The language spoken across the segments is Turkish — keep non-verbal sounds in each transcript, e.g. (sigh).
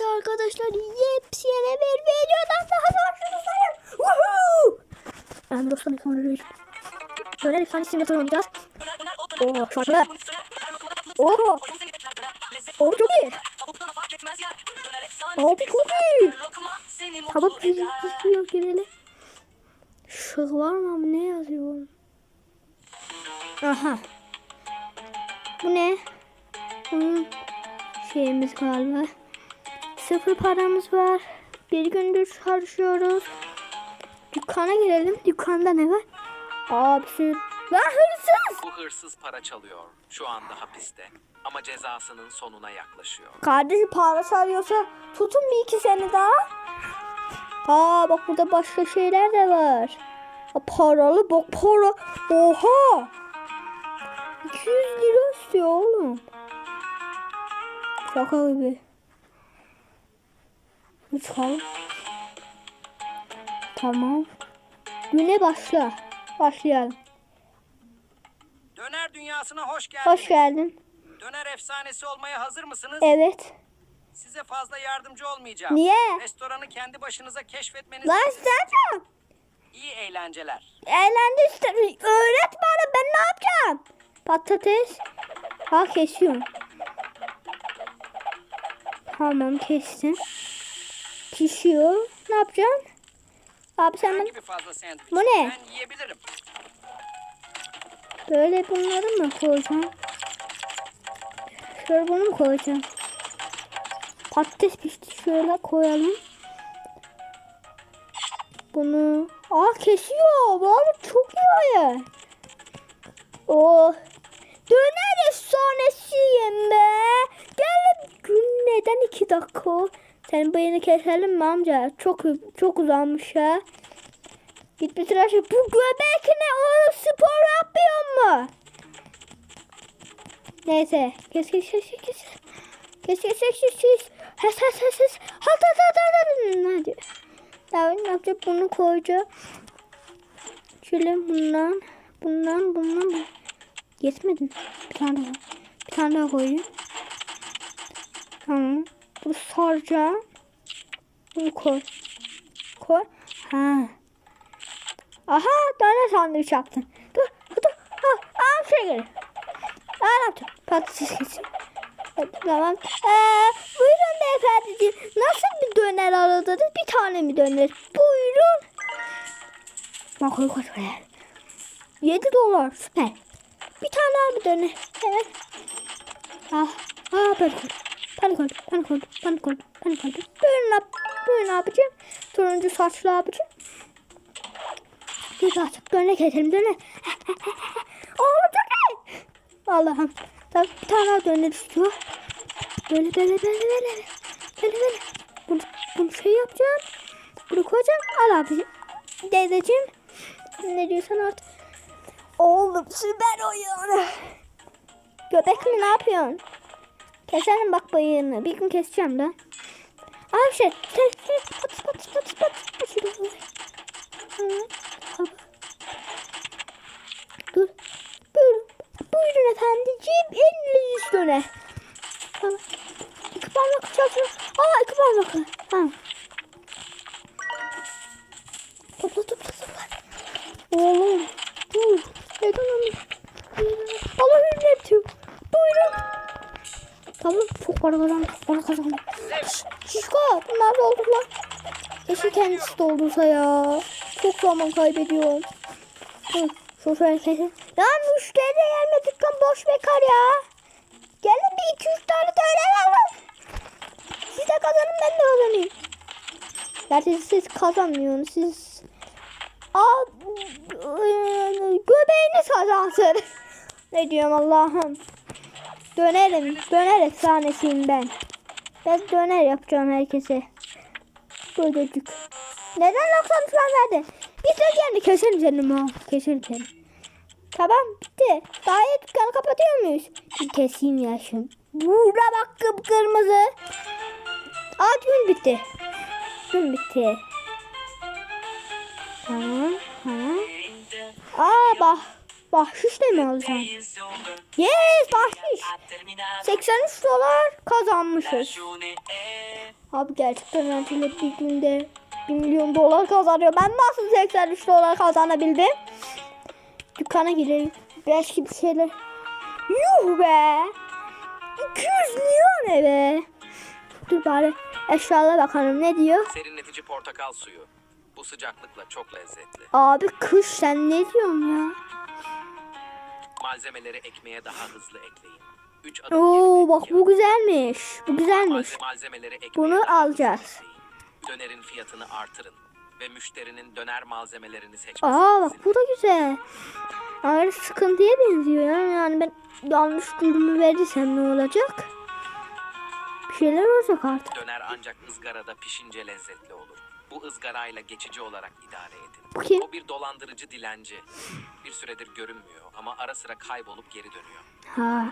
Evet arkadaşlar yepyeni bir videodan daha karşınızdayım. Woohoo! Ben dostum sonra Böyle efsane simülatör oynayacağız. Oo şarkılar. Oo. Oo çok iyi. Abi çok iyi. Tamam gidiyor gireli. Şık var mı ne yazıyor? Aha. Bu ne? Bunun şeyimiz galiba. Sıfır paramız var. Bir gündür harcıyoruz. Dükkana girelim. Dükkanda ne var? Abisi. Lan hırsız. Bu hırsız para çalıyor. Şu anda hapiste. Ama cezasının sonuna yaklaşıyor. Kardeşi para sarıyorsa tutun bir iki sene daha. Aa bak burada başka şeyler de var. Aa, paralı bak para. Oha. 200 lira istiyor oğlum. Şaka gibi. Çıkalım. Tamam. Güne başla. Başlayalım. Döner dünyasına hoş geldiniz. Hoş geldin. Döner efsanesi olmaya hazır mısınız? Evet. Size fazla yardımcı olmayacağım. Niye? Restoranı kendi başınıza keşfetmeniz Lan sen iyi eğlenceler. Eğlendi işte. Öğret bana ben ne yapacağım? Patates. Ha kesiyorum. Tamam kestim. Pişiyor. Ne yapacaksın? Abi sen sandviç. Bu ne? Ben yiyebilirim. böyle bunları mı koyacağım? Şöyle bunu mu koyacağım? Patates pişti. Şöyle koyalım. Bunu. Aa kesiyor. Vallahi çok iyi. Oh. Döner efsanesiyim be. Gel gün neden iki dakika? Sen bıyığını keselim mi amca? Çok çok uzanmış ha. Git bir tıraş. Bu göbek ne? O spor yapmıyor mu? Neyse. Kes kes kes kes. Kes kes kes kes kes. Hes hes hes hes. Hat hat hat hat. Hadi. Ya ne yapacağım? Bunu koyacağım. Şöyle bundan. Bundan bundan. Yetmedi. mi? Bir tane daha. Bir tane daha koyayım. Tamam. Bunu saracağım. Bunu koy. Koy. Ha. Aha tane sandviç yaptın. Dur dur. Ha, aa şey gel. Aa ne yaptın? Patates kesin. Tamam. Ee, buyurun beyefendiciğim. Nasıl bir döner aradınız? Bir tane mi döner? Buyurun. Bak koy koy koy. 7 dolar süper. Bir tane abi döner. Evet. Ah, ah ben koydum. Ben koydum, ben koydum, ben koydum, ben koydum. Buyurun, ab buyurun abicim. Turuncu saçlı abicim. Bir artık döne keselim döne. (laughs) Oo iyi. Allah'ım. Tabii bir tane döner istiyor. Böyle böyle böyle böyle. Böyle böyle. Bunu, bunu şey yapacağım. Bunu koyacağım. Al abicim. Dedeciğim. Ne diyorsan artık. Oğlum süper oyun. Göbekli ne yapıyorsun? Keselim bak bıyığını. Bir gün keseceğim de. Abi şey. Şey şey. Pat pat pat pat. Dur. Buyurun. Buyurun efendiciğim. Eliniz döne. Tamam. İki parmak çalışıyor. Aa iki parmak. Tamam. Para kazandım. Para kazandım. Şişko bunlar doldular. Keşke kendisi doldursa ya. Çok zaman kaybediyorum. Hı, şöyle kesin. Ya müşteri de gelme dükkan boş bekar ya. Gelin bir iki üç tane döner alın. Siz de kazanın ben de kazanayım. Gerçi siz kazanmıyorsunuz. Siz Aa, göbeğiniz kazansın. (laughs) ne diyorum Allah'ım. Dönerim. Döner efsanesiyim ben. Ben döner yapacağım herkese. Böylecik. Neden 90 falan verdi? Bitir yerini keselim senin ha. Keselim seni. Tamam bitti. Daha iyi dükkanı kapatıyor muyuz? Bir keseyim ya şunu. Burada bak kıpkırmızı. Aa gün bitti. Gün bitti. Tamam. Tamam. Aa bah. Bahşiş de mi alacağım? Yes bahşiş. 83 dolar kazanmışız. Abi gerçekten öğrenciler bir günde 1 milyon dolar kazanıyor. Ben nasıl 83 dolar kazanabildim? Dükkana girelim. Belki bir şeyler. Yuh be. 200 milyon ne be. Dur bari eşyalara bakalım ne diyor. Serinletici portakal suyu. Bu sıcaklıkla çok lezzetli. Abi kış sen ne diyorsun ya? Malzemeleri ekmeğe daha hızlı ekleyin. 3 adım Oo bak bu güzelmiş. Bu güzelmiş. Malze- Malzemeleri ekmeğe Bunu daha alacağız. ekleyin. Dönerin fiyatını artırın ve müşterinin döner malzemelerini seçmesini Aa bak bu da güzel. Ayrı sıkıntıya benziyor ya. Yani ben yanlış ürünü verirsem ne olacak? Bir şeyler olacak artık. Döner ancak ızgarada pişince lezzetli olur. Bu ızgarayla geçici olarak idare edin. Bu kim? O bir dolandırıcı dilenci. Bir süredir görünmüyor ama ara sıra kaybolup geri dönüyor. Ha.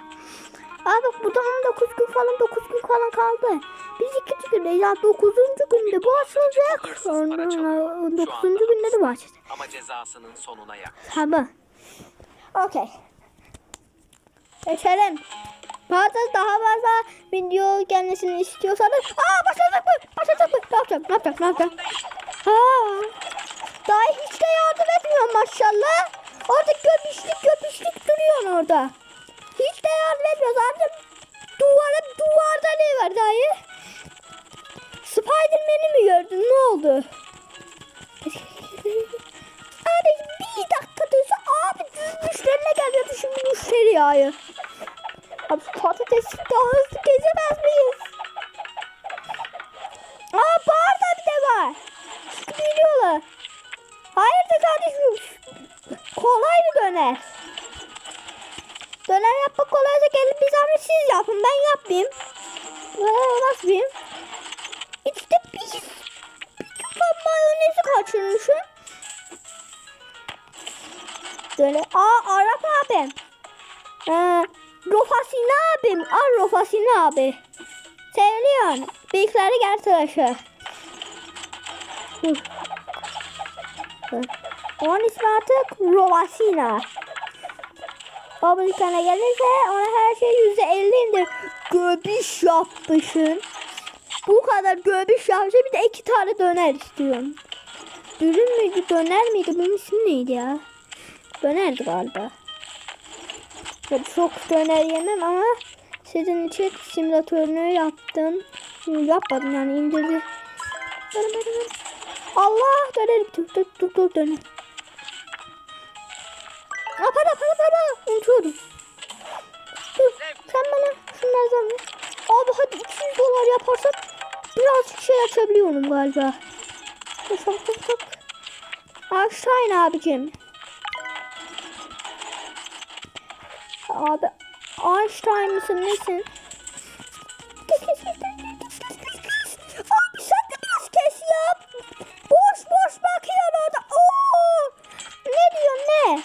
Aa bak burada 19 gün falan 9 gün falan kaldı. Biz ikinci gündeyiz. Ya 9. günde bu açılacak. Sonra 9. günde de bu açacak. Ama cezasının sonuna yaklaştı. Tamam. Okey. Geçelim. Bazı daha fazla video gelmesini istiyorsanız Aa başladık mı? Başladık mı? Ne yapacağım? Ne yapacağım? Ne yapacağım? Ha. Daha hiç de yardım etmiyor maşallah. Orada göpüşlük göpüşlük duruyorsun orada. Hiç de yardım etmiyor. Zaten duvara, duvarda ne var dayı? Spiderman'i mi gördün? Ne oldu? (laughs) Abi bir dakika dursa abi düz müşterine geliyordu şimdi müşteri yağı. Abi şu patatesi daha hızlı gezemez miyiz? Aa barda bir de var. Biliyorlar. Hayırdır kardeşim? Kolay mı döner? Döner yapmak kolaysa gelin bir zahmet siz yapın ben yapmayayım. Ee, nasıl yapayım? İşte bir, bir tutam mayonezi kaçırmışım. Böyle aa Arap abim. Ee, Rofasine abim. Al Rofasine abi. Seviliyorsun. Büyükleri gel tıraşı. Onun ismi artık Rovasina. Baba dükkana gelirse ona her şey yüzde elli indir. Göbiş yapmışsın. Bu kadar göbiş yapmışsın bir de iki tane döner istiyorum. Dürüm müydü döner miydi bunun ismi neydi ya? Dönerdi galiba. Çok döner yemem ama sizin için simülatörünü yaptım. Yapmadım yani indirdi. Allah döner. Dur dur dur dur döner. Para para para. Unutuyorum. Dur sen bana şunlardan ver. Abi hadi 200 dolar yaparsak birazcık şey açabiliyorum galiba. Çabuk çabuk çabuk. Aşağı in abicim. Abi Einstein mısın nesin? Abi sen de biraz kes ya. Boş boş bakıyor orada. Oo! Ne diyor ne?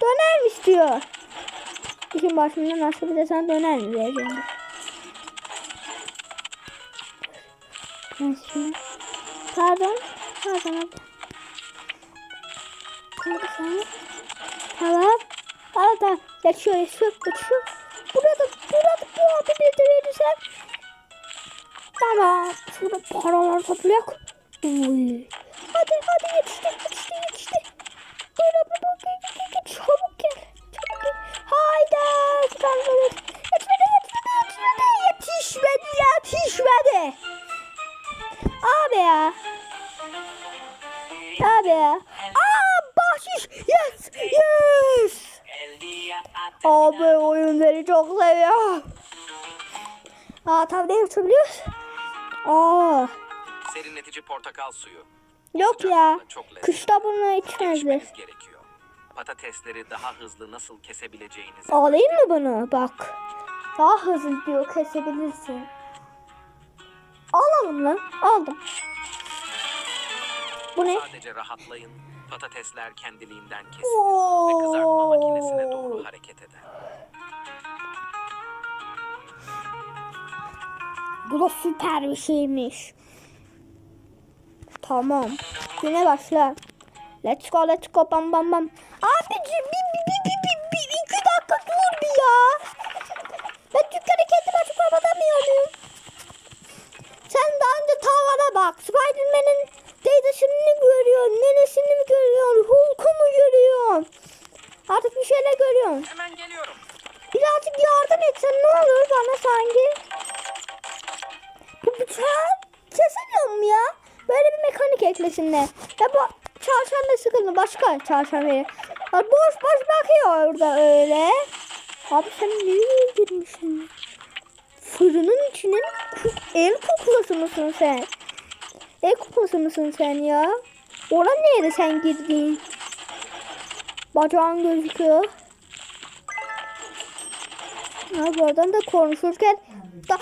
Döner mi istiyor? İşin başında nasıl bir de sen döner mi vereceğim? Neyse. Pardon. Pardon. Pardon. Tamam. Al da geçiyor geçiyor geçiyor. Burada burada bu adı bir verirsen. Tamam. Şurada paralar toplayalım. Uy. Hadi hadi yetişti yetişti yetişti. Böyle bu bu gel Aa tabii ne yapabiliyoruz? Aa Serinletici portakal suyu. yok ya. Kışta bunu içmezler. Patatesleri daha hızlı nasıl kesebileceğinizi Alayım mı bunu? Bak. Daha hızlı diyor kesebilirsin. Alalım lan. Aldım. Bu ne? sadece rahatlayın. Patatesler kendiliğinden kesilir ve kızartma makinesine doğru hareket eder. Bu da süper bir şeymiş. Tamam. Güne başla. Let's go let's go bam bam bam. Abiciğim bir, bir, bir, bir, bir, bir, iki dakika dur bir ya. Ben dükkanı kendim açıp kapatamıyor muyum? Sen daha önce Bak Spider-Man'in dedesini görüyor. Nenesini mi görüyor? Hulk'u mu görüyor? Artık bir şeyler görüyorum. Hemen geliyorum. Birazcık yardım etsen ne olur bana sanki. Bu bıçağı kesemiyor mu ya? Böyle bir mekanik eklesinler. Ya bu çarşan sıkıldı. Başka çarşan verir. Ya boş boş bakıyor orada öyle. Abi sen nereye girmişsin? Fırının içine el kuklası mısın sen? El kuklası mısın sen ya? Oran nerede sen girdin? Bacağın gözüküyor. Ha, buradan da konuşurken da,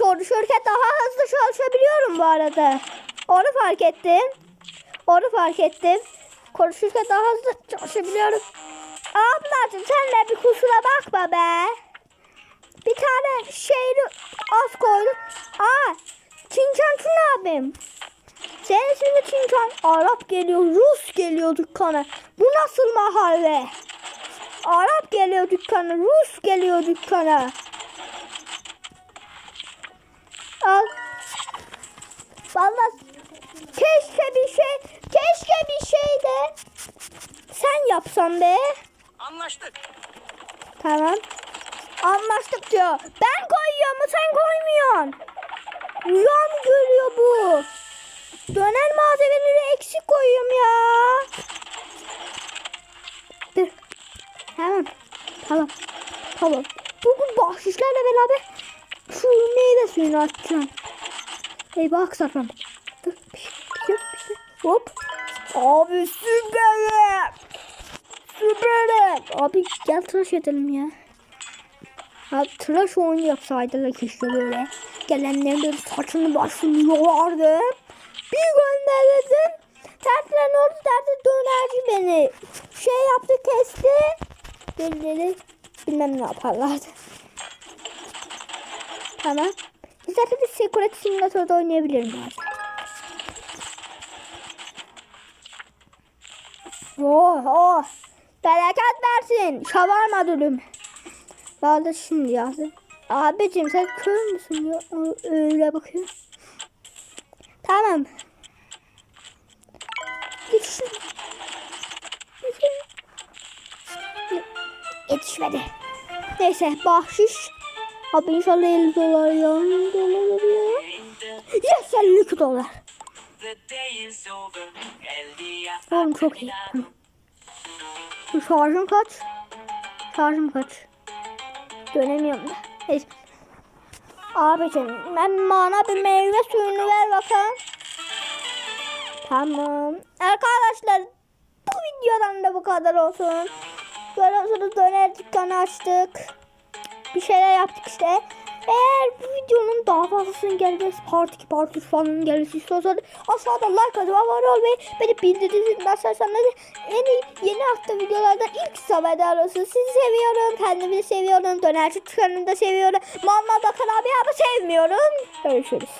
konuşurken daha hızlı çalışabiliyorum bu arada. Onu fark ettim. Onu fark ettim. Konuşurken daha hızlı çalışabiliyorum. Ablacığım sen de bir kusura bakma be. Bir tane şeyi az koydum. Aa, Çinçan Çun abim. Senin ismin Çinçan. Arap geliyor, Rus geliyor dükkana. Bu nasıl mahalle? Arap geliyor dükkana, Rus geliyor dükkana. Al. Vallahi keşke bir şey, keşke bir şey de sen yapsan be. Anlaştık. Tamam. Anlaştık diyor. Ben koyuyorum sen koymuyorsun. Rüya mı görüyor bu? Döner malzemeleri eksik koyuyorum ya. Dur. Tamam. Tamam. Tamam. Bugün bahşişlerle beraber şu meyve suyunu atacağım. Bak sakın. Dur. Bir şey, bir şey. Hop. Abi süperim. Süperim. Abi gel tıraş edelim ya. Ha, tıraş oyunu yapsaydılar keşke böyle. Gelenlerin böyle saçını başını yolardı. Bir gönderirdim. Tertlen orada tertlen dönerci beni. Şey yaptı kesti. Birileri bilmem ne yaparlardı. Tamam. İstersen bir Secret Simulator'da oynayabilirim artık. Oh oh. Bereket versin. Şavarma dürüm. Daha da şimdi yazdı. Abicim sen kör müsün ya? Öyle bakıyor. Tamam. Git. Yetişmedi. Neyse bahşiş. Abi inşallah 50 dolar ya. Dolar ya. Yes 52 dolar. Oğlum çok iyi. Şu şarjım kaç? Şarjım kaç? Dönemiyorum da. Neyse. Abicim ben bana bir meyve suyunu ver bakalım. Tamam. Arkadaşlar bu videodan da bu kadar olsun. Görüyorsunuz döner dükkanı açtık. Bir şeyler yaptık işte. Eğer bu videonun daha fazlasının gelmesi, part 2, part 3 falan gelmesi istiyorsanız aşağıda like atıp abone olmayı, beni bildirimleri açarsanız yeni, yeni hafta videolardan ilk haberdar olsun. Sizi seviyorum, kendimi seviyorum, dönerci dükkanını da seviyorum. Mama Bakan abi ama sevmiyorum. Görüşürüz.